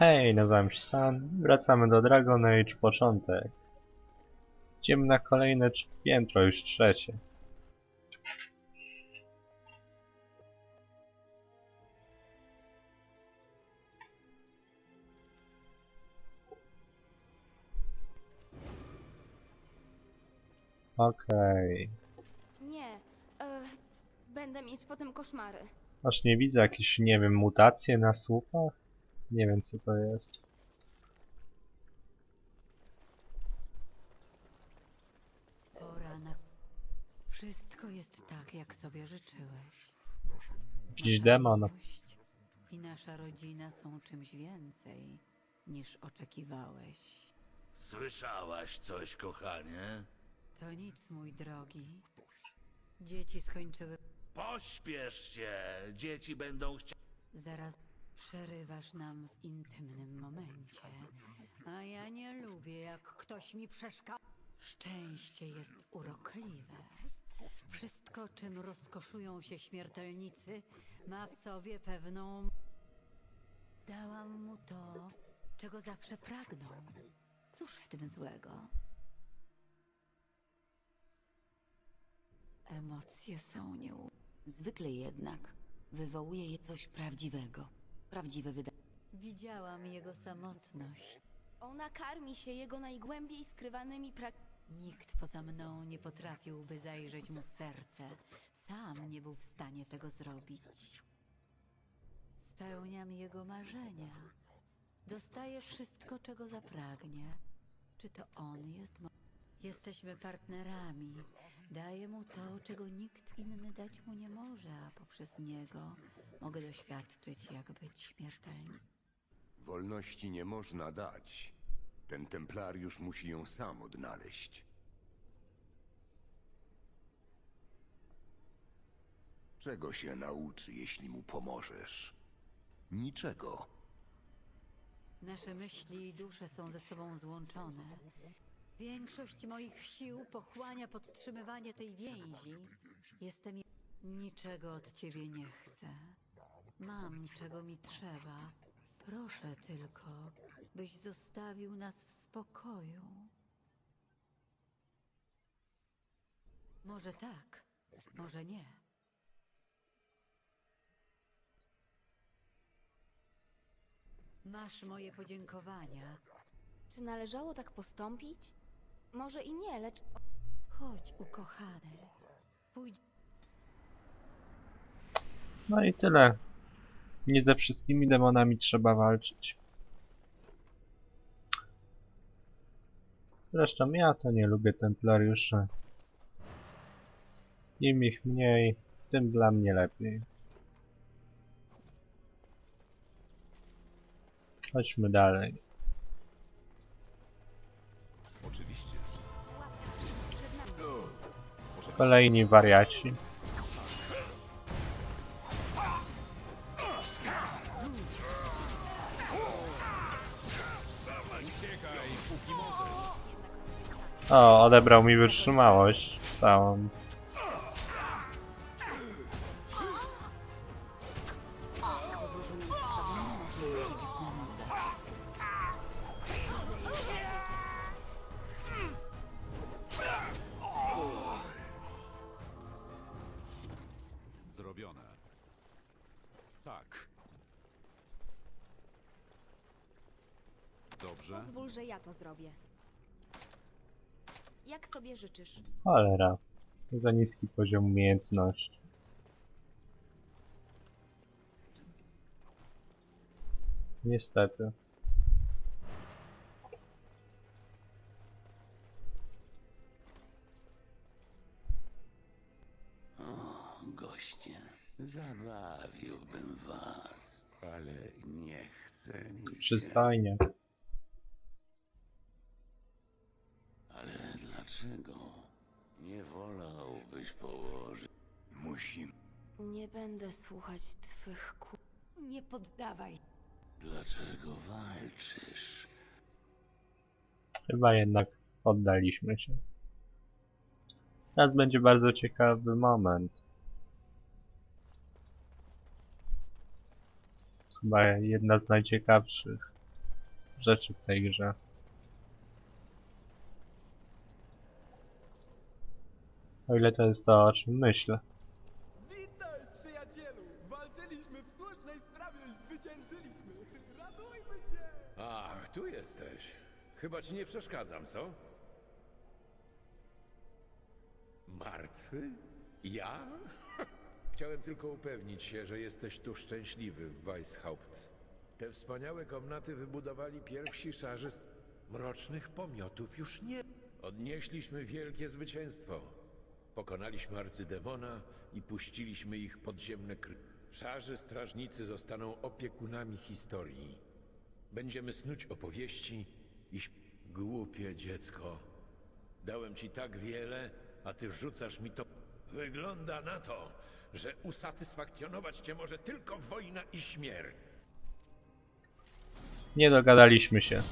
Hej, nazywam się San. Wracamy do Dragon Age początek. Idziemy na kolejne piętro, już trzecie. Okej. Nie, e, będę mieć potem koszmary. Aż nie widzę jakieś, nie wiem, mutacje na słupach? Nie wiem co to jest. Pora na... Wszystko jest tak, jak sobie życzyłeś. Jakiś demon. miłość I nasza rodzina są czymś więcej, niż oczekiwałeś. Słyszałaś coś, kochanie? To nic, mój drogi. Dzieci skończyły... Pośpiesz się, dzieci będą chciały. Zaraz przerywasz nam w intymnym momencie. A ja nie lubię, jak ktoś mi przeszkadza. Szczęście jest urokliwe. Wszystko, czym rozkoszują się śmiertelnicy, ma w sobie pewną. Dałam mu to, czego zawsze pragnął. Cóż w tym złego? Emocje są nieu. Zwykle jednak wywołuje je coś prawdziwego. Prawdziwe wydarzenie. Widziałam jego samotność. Ona karmi się jego najgłębiej skrywanymi pra... Nikt poza mną nie potrafiłby zajrzeć mu w serce. Sam nie był w stanie tego zrobić. Spełniam jego marzenia. Dostaje wszystko, czego zapragnie. Czy to on jest mo... Jesteśmy partnerami. Daję mu to, czego nikt inny dać mu nie może, a poprzez niego mogę doświadczyć, jak być śmiertelnym. Wolności nie można dać. Ten templariusz musi ją sam odnaleźć. Czego się nauczy, jeśli mu pomożesz? Niczego. Nasze myśli i dusze są ze sobą złączone. Większość moich sił pochłania podtrzymywanie tej więzi. Jestem. je- Niczego od ciebie nie chcę. Mam, czego mi trzeba. Proszę tylko, byś zostawił nas w spokoju. Może tak, może nie. Masz moje podziękowania. Czy należało tak postąpić? Może i nie, lecz Chodź, ukochany. Pójdź. No i tyle. Nie ze wszystkimi demonami trzeba walczyć. Zresztą ja to nie lubię templariuszy. Im ich mniej, tym dla mnie lepiej. Chodźmy dalej. Kolejni wariaci. O, odebrał mi wytrzymałość całą. Sobie życzysz? Cholera. Za niski poziom umiejętności. Niestety. O, goście, zabawiłbym was, ale nie chcę mi się. Przystojnie. Ale dlaczego? Nie wolałbyś położyć. Musimy. Nie będę słuchać twych ku... Nie poddawaj. Dlaczego walczysz? Chyba jednak poddaliśmy się. Teraz będzie bardzo ciekawy moment. Chyba jedna z najciekawszych. rzeczy w tej grze. O ile to jest to, o czym myślę. Witaj, przyjacielu! Walczyliśmy w słusznej sprawie i zwyciężyliśmy. Radujmy się! Ach, tu jesteś. Chyba ci nie przeszkadzam, co? Martwy? Ja? Chciałem tylko upewnić się, że jesteś tu szczęśliwy w Weishaupt. Te wspaniałe komnaty wybudowali pierwsi szarzyst. Mrocznych pomiotów już nie. Odnieśliśmy wielkie zwycięstwo. Pokonaliśmy arcydemona i puściliśmy ich podziemne kry. Szarzy strażnicy zostaną opiekunami historii. Będziemy snuć opowieści i Głupie dziecko. Dałem ci tak wiele, a ty rzucasz mi to. Wygląda na to, że usatysfakcjonować cię może tylko wojna i śmierć. Nie dogadaliśmy się.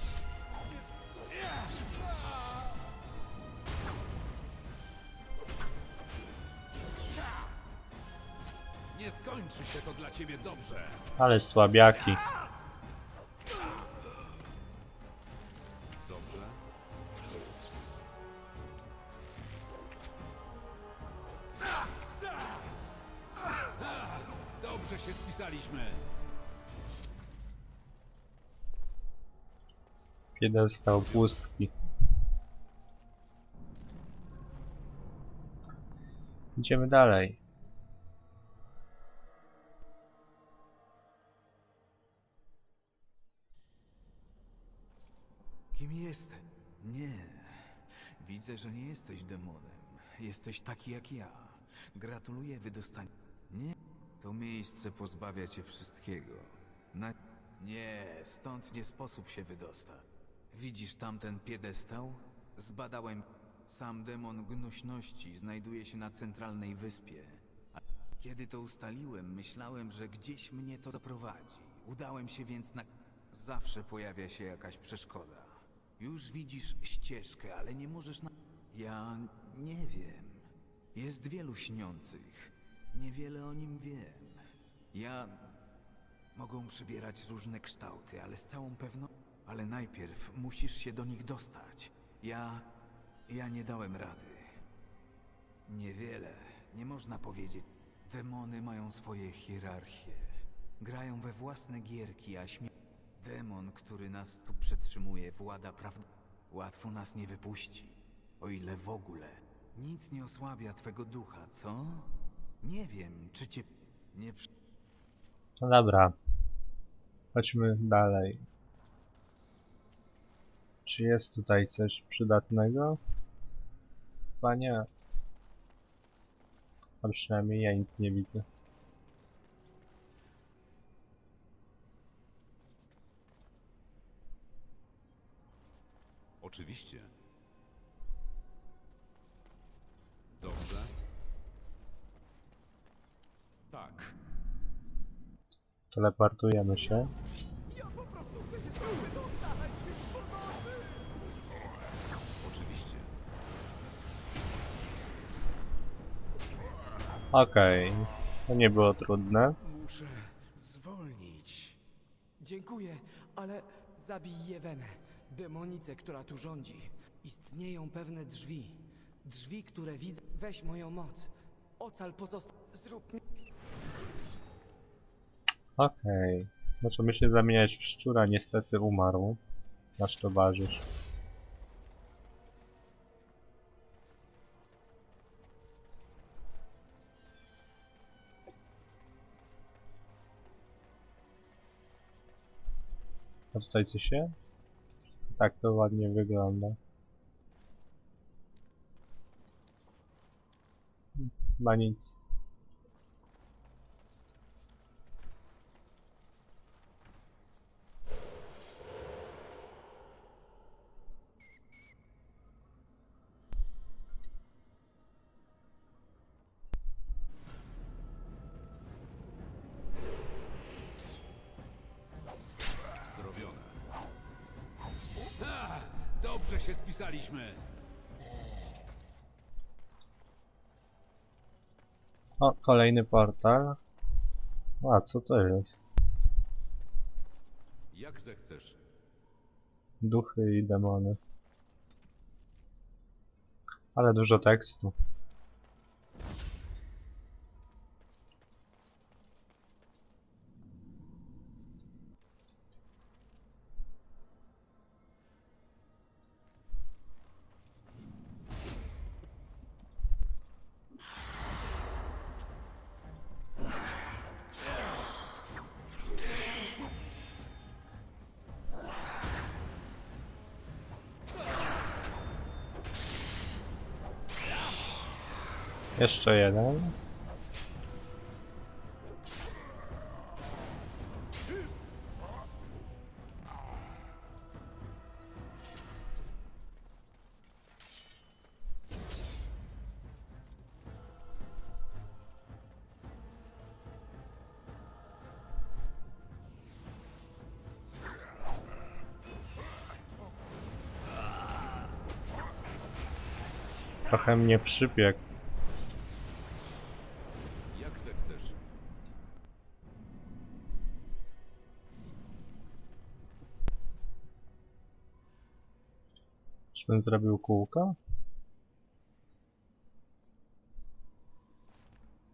Skończy się to dla ciebie dobrze. Ale słabiaki. Dobrze. Dobrze się spisaliśmy. Piedestał pustki. Idziemy dalej. Jesteś taki jak ja. Gratuluję wydostania. Nie. To miejsce pozbawia cię wszystkiego. Na... Nie, stąd nie sposób się wydostać. Widzisz tamten piedestał? Zbadałem. Sam demon gnuśności znajduje się na centralnej wyspie. A kiedy to ustaliłem, myślałem, że gdzieś mnie to zaprowadzi. Udałem się więc na... Zawsze pojawia się jakaś przeszkoda. Już widzisz ścieżkę, ale nie możesz na... Ja nie wiem. Jest wielu śniących. Niewiele o nim wiem. Ja... Mogą przybierać różne kształty, ale z całą pewnością... Ale najpierw musisz się do nich dostać. Ja... Ja nie dałem rady. Niewiele. Nie można powiedzieć. Demony mają swoje hierarchie. Grają we własne gierki, a śmie... Demon, który nas tu przetrzymuje, włada prawdą. Łatwo nas nie wypuści. O ile w ogóle. Nic nie osłabia twego ducha, co? Nie wiem, czy cię nie przy... No dobra. Chodźmy dalej. Czy jest tutaj coś przydatnego? Chyba nie. A przynajmniej ja nic nie widzę. Oczywiście. Dobrze. Tak. Teleportujemy się. Ja po prostu chcę się stąd wydostać! Pomocy! Oczywiście. Okej. To nie było trudne. Muszę zwolnić. Dziękuję, ale zabij Jewenę, demonicę, która tu rządzi. Istnieją pewne drzwi. Drzwi, które widzę. Weź moją moc. Ocal pozosta... Zrób mi... Okej. Możemy się zamieniać w szczura. Niestety umarł. Nasz towarzysz. A tutaj coś jest? Tak to ładnie wygląda. Chyba nic. Zrobione. A, dobrze się spisaliśmy. O, kolejny portal. A, co to jest? Jak zechcesz. Duchy i demony. Ale dużo tekstu. Jeszcze jeden. Trochę mnie przybiegł. Czyżbym zrobił kółko?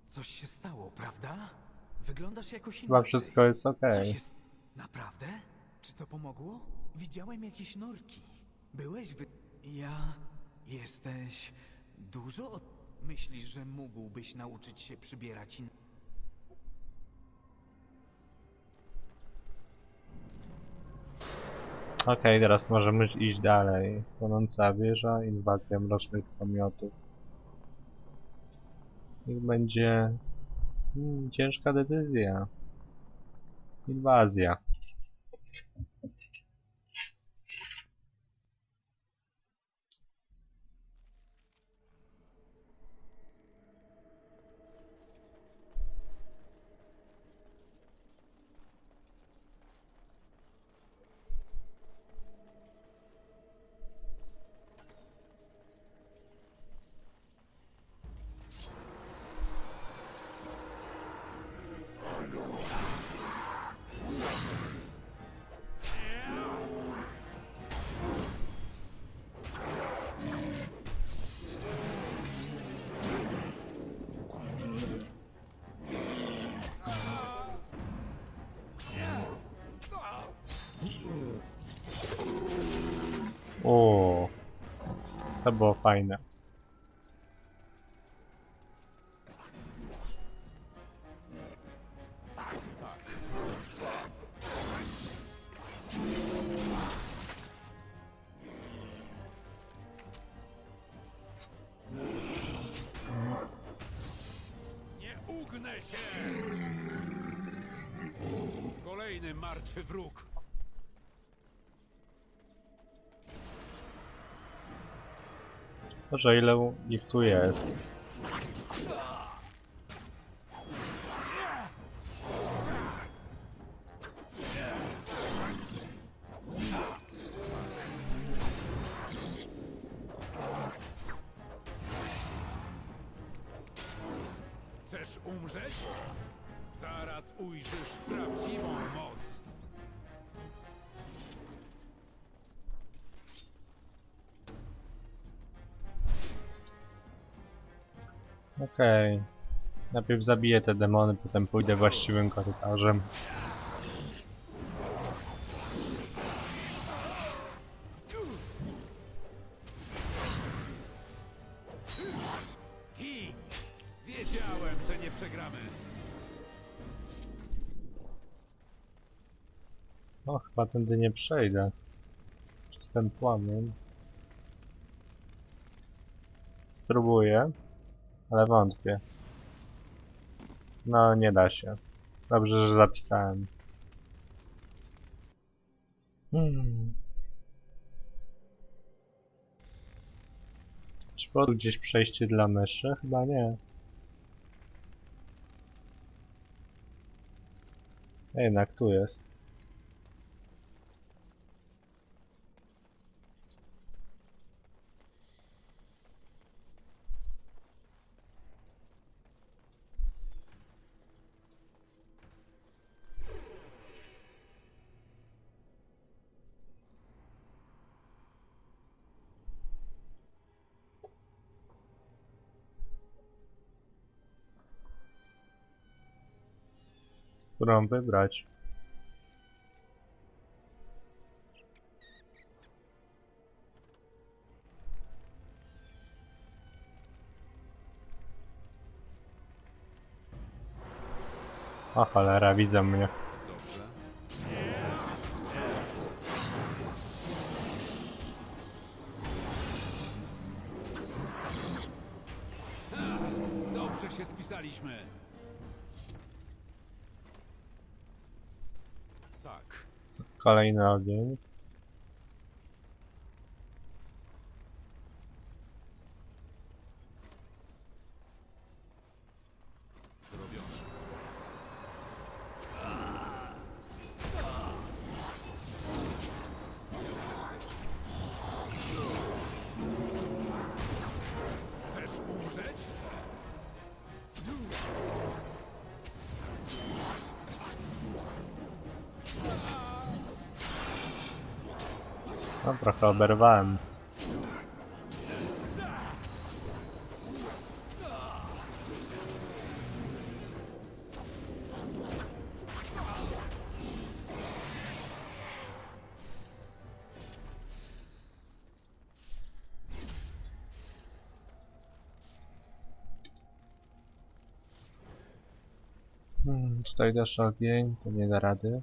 Coś się stało, prawda? Wyglądasz jakoś Chyba inaczej. wszystko jest okej. Naprawdę? Czy to pomogło? Widziałem jakieś norki. Byłeś wy... Ja... Jesteś... Dużo od... Myślisz, że mógłbyś nauczyć się przybierać in... Okej, teraz możemy iść dalej. Płonąca wieża, inwazja mrocznych pomiotów. Niech będzie... Hmm, ciężka decyzja. Inwazja. To było fajne. Nie ugnę się! Kolejny martwy wróg. Może ile ich tu jest? Okej. Najpierw zabiję te demony, potem pójdę właściwym korytarzem. Wiedziałem, że nie przegramy. O, chyba tędy nie przejdę. Przez ten płomień. Spróbuję, ale wątpię. No, nie da się. Dobrze, że zapisałem. Hmm. Czy było gdzieś przejście dla myszy? Chyba nie. Jednak tu jest. Którą wybrać. O cholera, widzą mnie. Dobrze się spisaliśmy. Tak. Kolejny ogień. Trochę oberwałem. Tutaj też ogień, to nie da rady.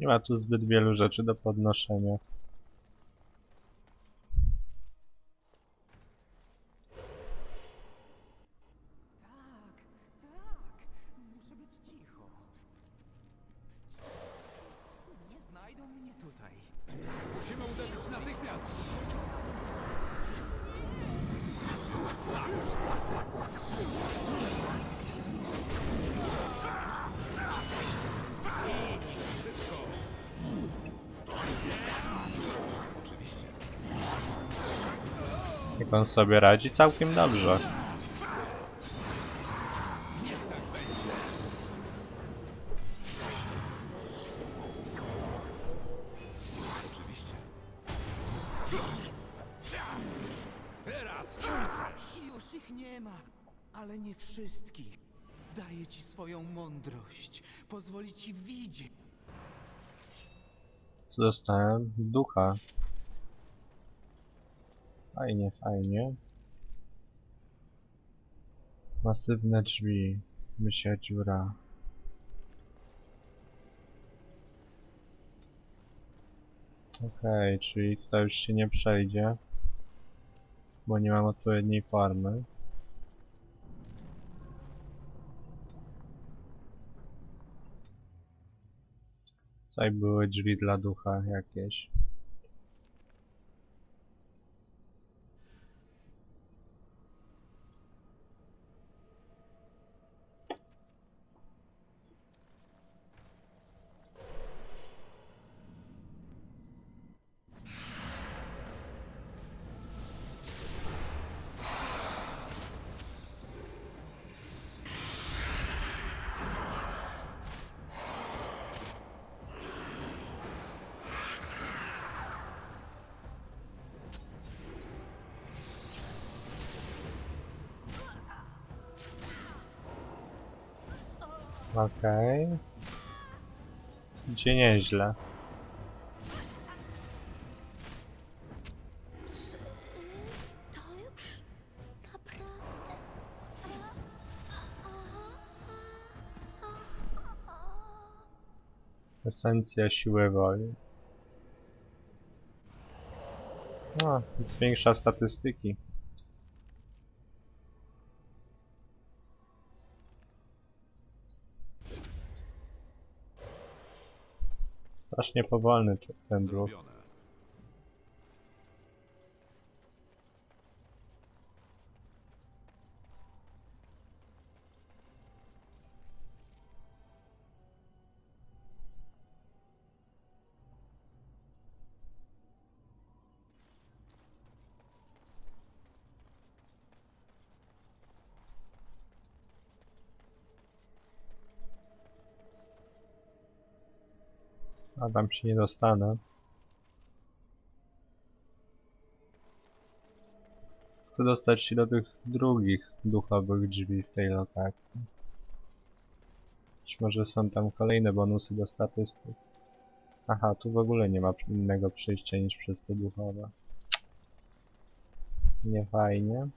Nie ma tu zbyt wielu rzeczy do podnoszenia. Muszę być cicho. Nie znajdą mnie tutaj. Musimy uderzyć natychmiast! Jak on sobie radzi? Całkiem dobrze. Już ich nie ma, ale nie wszystkich. Daję ci swoją mądrość. Pozwoli ci widzieć. Co dostałem? Ducha. Fajnie, fajnie. Masywne drzwi. Mysia dziura. Okej, czyli tutaj już się nie przejdzie. Bo nie mam odpowiedniej formy. Tutaj były drzwi dla ducha jakieś. Okej. Idzie nieźle. Esencja siły woli. No, zwiększa statystyki. Strasznie powolny te- ten duch. Tam się nie dostanę. Chcę dostać się do tych drugich duchowych drzwi z tej lokacji. Być może są tam kolejne bonusy do statystyk. Aha, tu w ogóle nie ma innego przejścia niż przez te duchowe. Nie fajnie.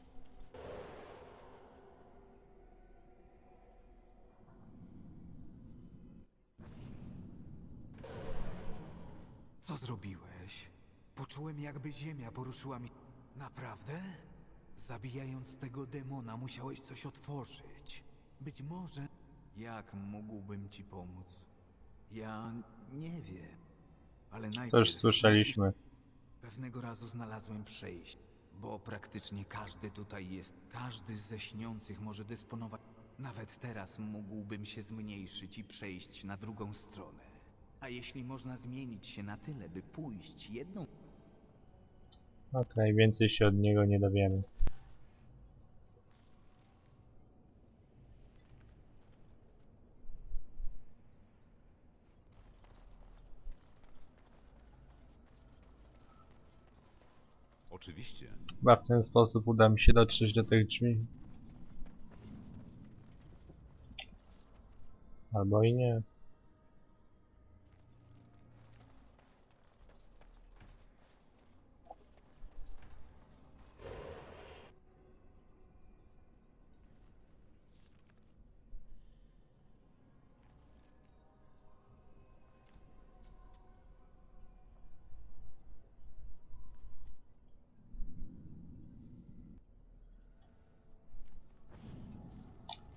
Co zrobiłeś? Poczułem, jakby ziemia poruszyła mi. Naprawdę? Zabijając tego demona, musiałeś coś otworzyć. Być może. Jak mógłbym ci pomóc? Ja nie wiem. Ale najpierw. Już słyszeliśmy. Pewnego razu znalazłem przejście, bo praktycznie każdy tutaj jest. Każdy ze śniących może dysponować. Nawet teraz mógłbym się zmniejszyć i przejść na drugą stronę. A jeśli można zmienić się na tyle, by pójść jedną Okej, więcej się od niego nie dowiemy. Oczywiście. Chyba w ten sposób uda mi się dotrzeć do tych drzwi. Albo i nie.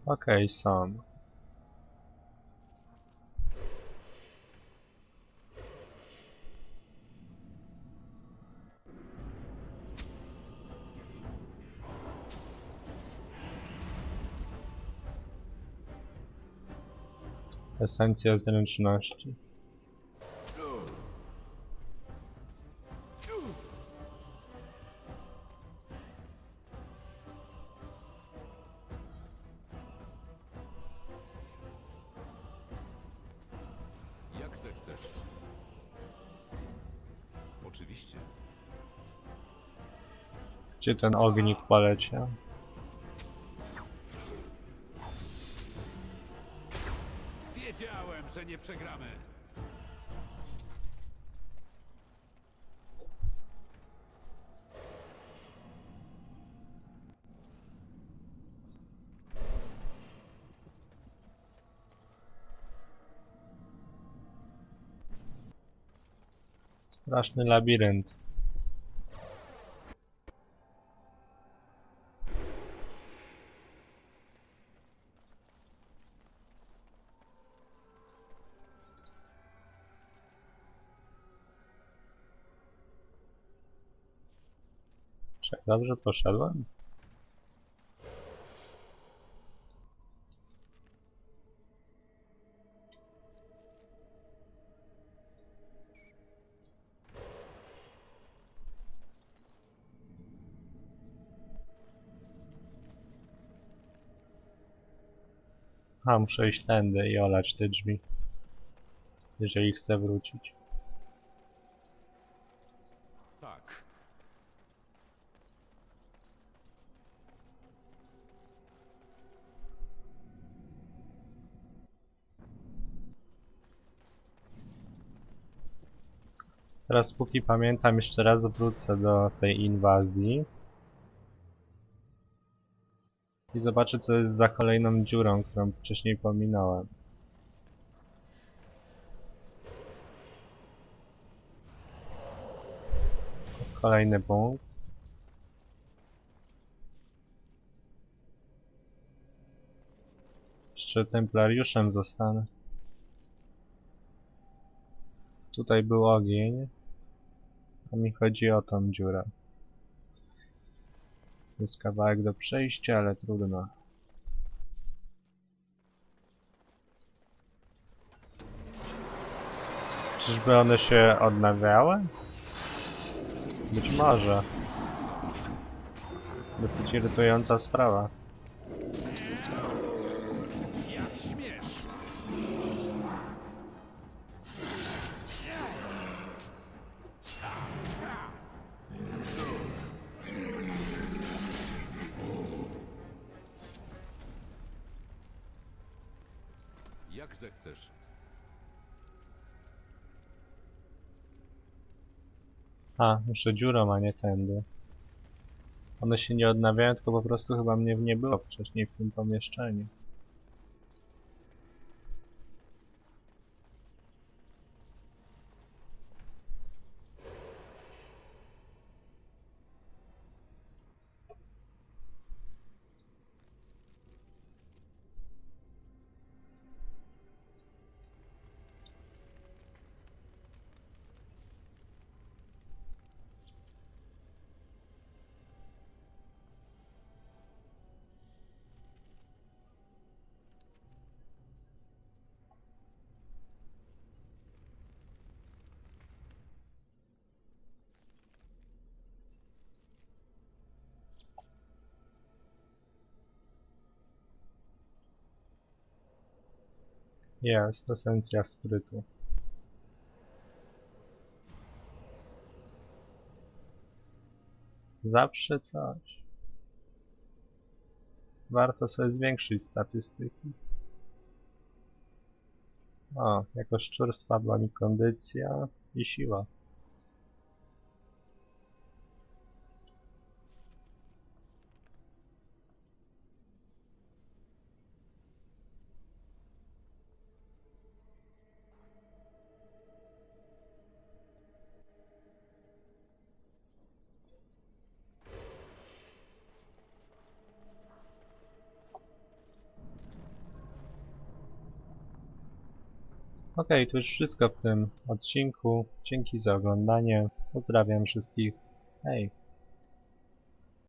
Okej, są. Esencja zręczności. Gdzie ten ognik poleciał? Wiedziałem, że nie przegramy. Straszny labirynt. Dobrze poszedłem? A, muszę iść tędy i olać te drzwi. Jeżeli chcę wrócić. Teraz póki pamiętam jeszcze raz wrócę do tej inwazji. I zobaczę co jest za kolejną dziurą, którą wcześniej pominąłem. Kolejny punkt. Jeszcze templariuszem zostanę. Tutaj był ogień. A mi chodzi o tą dziurę. Jest kawałek do przejścia, ale trudno. Czyżby one się odnawiały? Być może. Dosyć irytująca sprawa. A, jeszcze dziurą, a nie tędy. One się nie odnawiają, tylko po prostu chyba mnie nie było wcześniej w tym pomieszczeniu. Jest, esencja sprytu. Zawsze coś. Warto sobie zwiększyć statystyki. O, jako szczur spadła mi kondycja i siła. Okej, to już wszystko w tym odcinku. Dzięki za oglądanie. Pozdrawiam wszystkich. Hej!